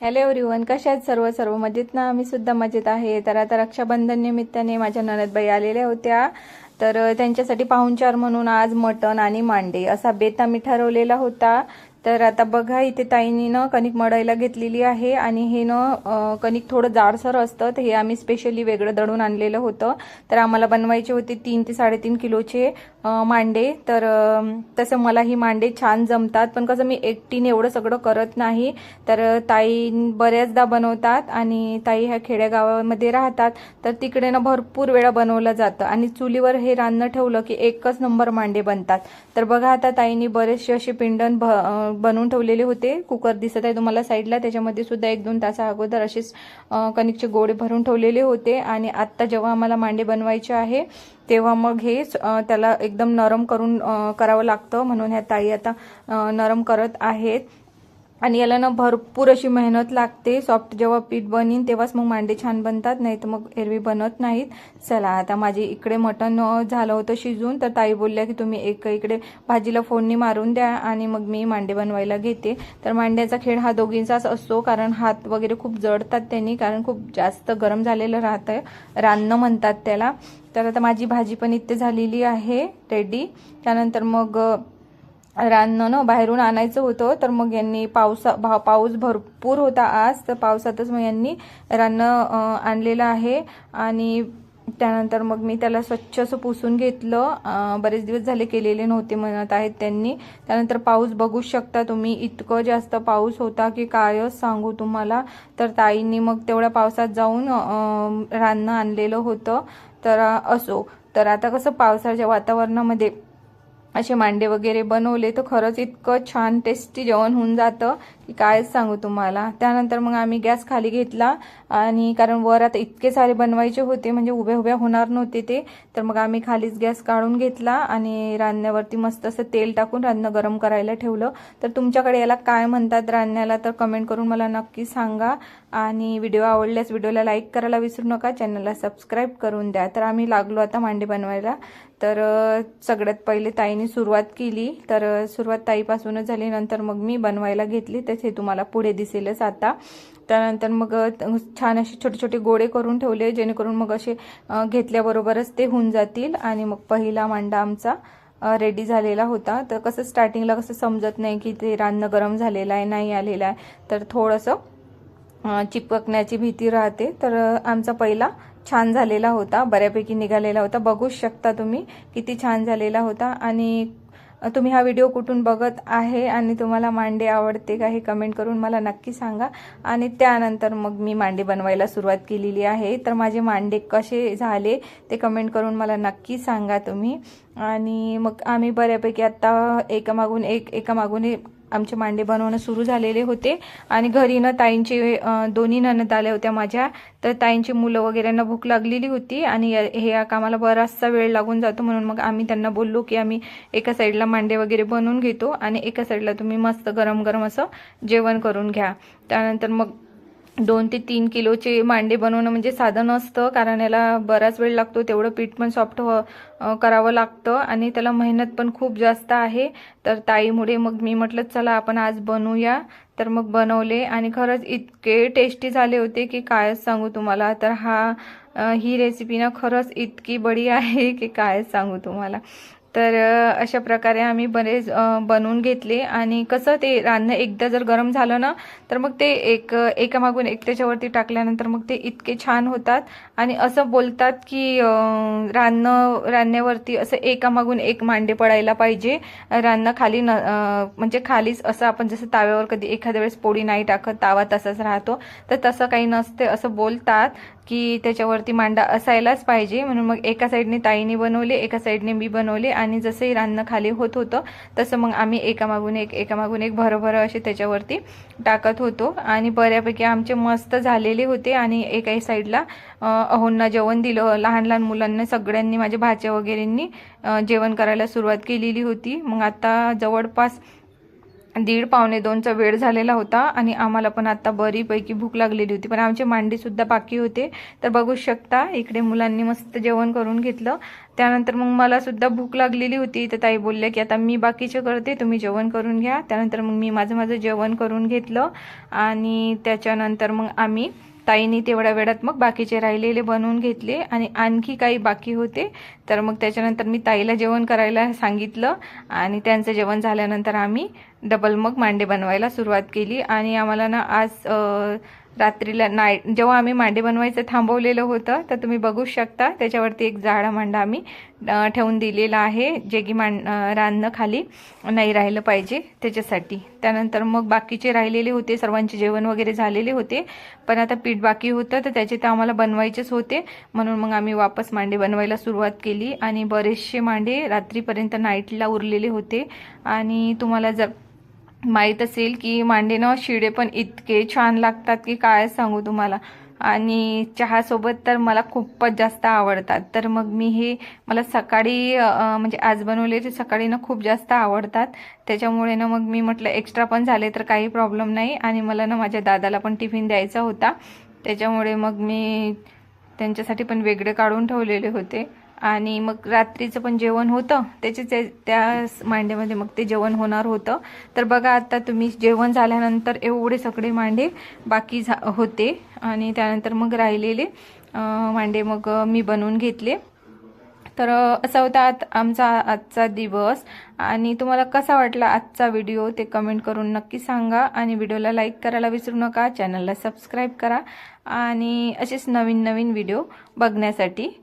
Hello everyone कशा आहेत सर्व? सर्व मजेत ना? मी सुद्धा मजेत आहे. तर आता रक्षाबंधन निमित्ताने माझ्या ननदबाई आलेल्या होत्या. तर त्यांच्यासाठी पाहुणचार म्हणून आज मटण आणि मांडे असा बेत आम्ही ठरवलेला होता. तर आता बघा इथे ताईनी न कणिक मळायला घेतलेली आहे आणि हे न कणिक थोडं जाडसर असतं. तर हे आम्ही स्पेशली वेगळं दळून आणलेलं होतं. तर आम्हाला बनवायचे होते तीन ते साडेतीन किलोचे. मांडे. तर तसं मला ही मांडे छान जमतात. पण कसं मी एकटीने एवढं सगळं करत नाही. तर ताई बऱ्याचदा बनवतात आणि ताई ह्या खेड्यागावामध्ये राहतात. तर तिकडे ना भरपूर वेळा बनवलं जातं. आणि चुलीवर हे रान्न ठेवलं की एकच नंबर मांडे बनतात. तर बघा आता ताईंनी बरेचसे असे पिंडण भ बनवून ठेवलेले होते. कुकर दिसत आहे तुम्हाला साईडला. त्याच्यामध्ये सुद्धा एक दोन तासा अगोदर असेच कणिकचे गोळे भरून ठेवलेले होते. आणि आत्ता जेव्हा आम्हाला मांडे बनवायचे आहे तेव्हा मग हे त्याला एकदम नरम करून करावं लागतं. म्हणून ह्या ताई आता नरम करत आहेत. आणि याला ना भरपूर अशी मेहनत लागते. सॉफ्ट जेव्हा पीठ बनीन तेव्हाच मग मांडे छान बनतात. नाही तर मग एरवी बनत नाहीत. चला आता माझे इकडे मटण झालं होतं शिजून. तर ताई बोलल्या की तुम्ही एक इकडे भाजीला फोडणी मारून द्या आणि मग मी मांडे बनवायला घेते. तर मांड्याचा खेळ हा दोघींचाच असतो कारण हात वगैरे खूप जडतात त्यांनी कारण खूप जास्त गरम झालेलं राहतं रान्न म्हणतात त्याला. तर आता माझी भाजी पण इथे झालेली आहे रेडी त्यानंतर मग अ, ना बाहेरून आणायचं होतं तर मग यांनी पावसा भा पाऊस भरपूर होता आज तर पावसातच मग यांनी रान्न आणलेलं आहे. आणि त्यानंतर मग मी त्याला स्वच्छ असं पुसून घेतलं. बरेच दिवस झाले केलेले नव्हते म्हणत आहेत त्यांनी. त्यानंतर पाऊस बघू शकता तुम्ही इतकं जास्त पाऊस होता की कायच सांगू तुम्हाला. तर ताईंनी मग तेवढ्या पावसात जाऊन अं, आणलेलं होतं. तर असो. तर आता कसं पावसाळ्याच्या वातावरणामध्ये असे मांडे वगैरे बनवले तर खरंच इतकं छान टेस्टी जेवण होऊन जातं. की काय सांगू तुम्हाला. त्यानंतर मग आम्ही गॅस खाली घेतला आणि कारण वर आता इतके सारे बनवायचे होते म्हणजे उभ्या उभ्या होणार नव्हते ते तर मग आम्ही खालीच गॅस काढून घेतला आणि रांधण्यावरती मस्त असं तेल टाकून रांधणं गरम करायला ठेवलं. तर तुमच्याकडे याला काय म्हणतात रांधण्याला तर कमेंट करून मला नक्की सांगा. आणि व्हिडिओ आवडल्यास व्हिडिओला लाईक करायला विसरू नका चॅनलला सबस्क्राईब करून द्या. तर आम्ही लागलो आता मांडे बनवायला. तर सगळ्यात पहिले ताईने सुरुवात केली. तर सुरुवात ताईपासूनच झाली. नंतर मग मी बनवायला घेतली. तर हे तुम्हाला पुढे दिसेलच आता. त्यानंतर मग छान असे छोटे छोटे गोळे करून ठेवले जेणेकरून मग असे घेतल्याबरोबरच ते होऊन जातील. आणि मग पहिला मांडा आमचा रेडी झालेला होता. तर कसं स्टार्टिंगला कसं समजत नाही की ते रान्न गरम झालेलं आहे नाही आलेलं आहे. तर थोडंसं चिपकण्याची भीती राहते. तर आमचा पहिला छान झालेला होता. बऱ्यापैकी निघालेला होता. बघूच शकता तुम्ही किती छान झालेला होता. आणि तुम्ही हा व्हिडिओ कुठून बघत आहे आणि तुम्हाला मांडे आवडते का हे कमेंट करून मला नक्की सांगा. आणि त्यानंतर मग मी मांडे बनवायला सुरुवात केलेली आहे. तर माझे मांडे कसे झाले ते कमेंट करून मला नक्की सांगा तुम्ही. आणि मग आम्ही बऱ्यापैकी आत्ता एकामागून एक एकामागून एक आमचे मांडे बनवणं सुरू झालेले होते. आणि घरी ना ताईंचे दोन्ही ननद आल्या होत्या माझ्या. तर ताईंची मुलं वगैरेंना भूक लागलेली होती आणि या- हे या कामाला बराचसा वेळ लागून जातो म्हणून मग आम्ही त्यांना बोललो की आम्ही एका साईडला मांडे वगैरे बनवून घेतो आणि एका साईडला तुम्ही मस्त गरम गरम असं जेवण करून घ्या. त्यानंतर मग दोन ते तीन किलोचे मांडे बनवणं म्हणजे साधं नसतं कारण याला बराच वेळ लागतो तेवढं पीठ पण सॉफ्ट करावं लागतं आणि त्याला मेहनत पण खूप जास्त आहे. तर ताईमुळे मग मी म्हटलं चला आपण आज बनवूया. तर मग बनवले आणि खरंच इतके टेस्टी झाले होते की कायच सांगू तुम्हाला. तर हा ही रेसिपी ना खरंच इतकी बडी आहे की कायच सांगू तुम्हाला. तर अशा प्रकारे आम्ही बरेच बनवून घेतले. आणि कसं ते रांधणं एकदा जर गरम झालं ना तर मग ते एक एकामागून एक त्याच्यावरती टाकल्यानंतर मग ते इतके छान होतात. आणि असं बोलतात की रांधणं रांधण्यावरती असं एकामागून एक मांडे पडायला पाहिजे. रांधणं खाली न म्हणजे खालीच असं आपण जसं ताव्यावर कधी एखाद्या वेळेस पोळी नाही टाकत तावा तसाच राहतो. तर तसं काही नसते असं बोलतात. की त्याच्यावरती मांडा असायलाच पाहिजे. म्हणून मग एका साईडने ताईने बनवले एका साईडने मी बनवले आणि जसंही रान्न खाली होत होतं तसं मग आम्ही एकामागून एक एकामागून एक भरभर असे त्याच्यावरती टाकत होतो. आणि बऱ्यापैकी आमचे मस्त झालेले होते आणि एकाही साईडला अहोंना जेवण दिलं. लहान लहान मुलांना सगळ्यांनी माझ्या भाच्या वगैरेंनी जेवण करायला सुरुवात केलेली होती. मग आता जवळपास दीड पावणे दोनचा वेळ झालेला होता आणि आम्हाला पण आता बरीपैकी भूक लागलेली होती. पण आमचे मांडीसुद्धा बाकी होते. तर बघू शकता इकडे मुलांनी मस्त जेवण करून घेतलं. त्यानंतर मग मला सुद्धा भूक लागलेली होती. तर ताई बोलल्या की आता मी बाकीचे करते तुम्ही जेवण करून घ्या. त्यानंतर मग मी माझं माझं जेवण करून घेतलं. आणि त्याच्यानंतर मग आम्ही ताईनी तेवढ्या वेळात मग बाकीचे राहिलेले बनवून घेतले आणि आणखी काही बाकी होते. तर मग त्याच्यानंतर मी ताईला जेवण करायला सांगितलं आणि त्यांचं जेवण झाल्यानंतर आम्ही डबल मग मांडे बनवायला सुरुवात केली. आणि आम्हाला ना आज रात्रीला नाईट जेव्हा आम्ही मांडे बनवायचं थांबवलेलं होतं तर तुम्ही बघू शकता. त्याच्यावरती एक जाडा मांडा आम्ही ठेवून दिलेला आहे जे की मांड अ, खाली नाही राहिलं पाहिजे त्याच्यासाठी. त्यानंतर मग बाकीचे राहिलेले होते सर्वांचे जेवण वगैरे झालेले होते पण आता पीठ बाकी होतं तर त्याचे तर आम्हाला बनवायचेच होते. म्हणून मग आम्ही वापस मांडे बनवायला सुरुवात केली आणि बरेचसे मांडे रात्रीपर्यंत नाईटला उरलेले होते. आणि तुम्हाला जर माहीत असेल की मांडे ना शिडे पण इतके छान लागतात की काय सांगू तुम्हाला. आणि चहासोबत तर मला खूपच जास्त आवडतात. तर मग मी हे मला सकाळी म्हणजे आज बनवले ते सकाळी ना खूप जास्त आवडतात. त्याच्यामुळे ना मग मी म्हटलं एक्स्ट्रा पण झाले तर काही प्रॉब्लेम नाही. आणि मला ना माझ्या दादाला पण टिफिन द्यायचा होता. त्याच्यामुळे मग मी त्यांच्यासाठी पण वेगळे काढून ठेवलेले होते. आणि मग रात्रीचं पण जेवण होतं. त्याचे ते त्या मांडेमध्ये मग ते जेवण होणार होतं. तर बघा आता तुम्ही जेवण झाल्यानंतर एवढे सगळे मांडे बाकी झा होते. आणि त्यानंतर मग राहिलेले मांडे मग मी बनवून घेतले. तर असा होता आत- आमचा आजचा दिवस. आणि तुम्हाला कसा वाटला आजचा व्हिडिओ ते कमेंट करून नक्की सांगा. आणि व्हिडिओला लाईक करायला विसरू नका. चॅनलला सबस्क्राईब करा. आणि असेच नवीन नवीन व्हिडिओ बघण्यासाठी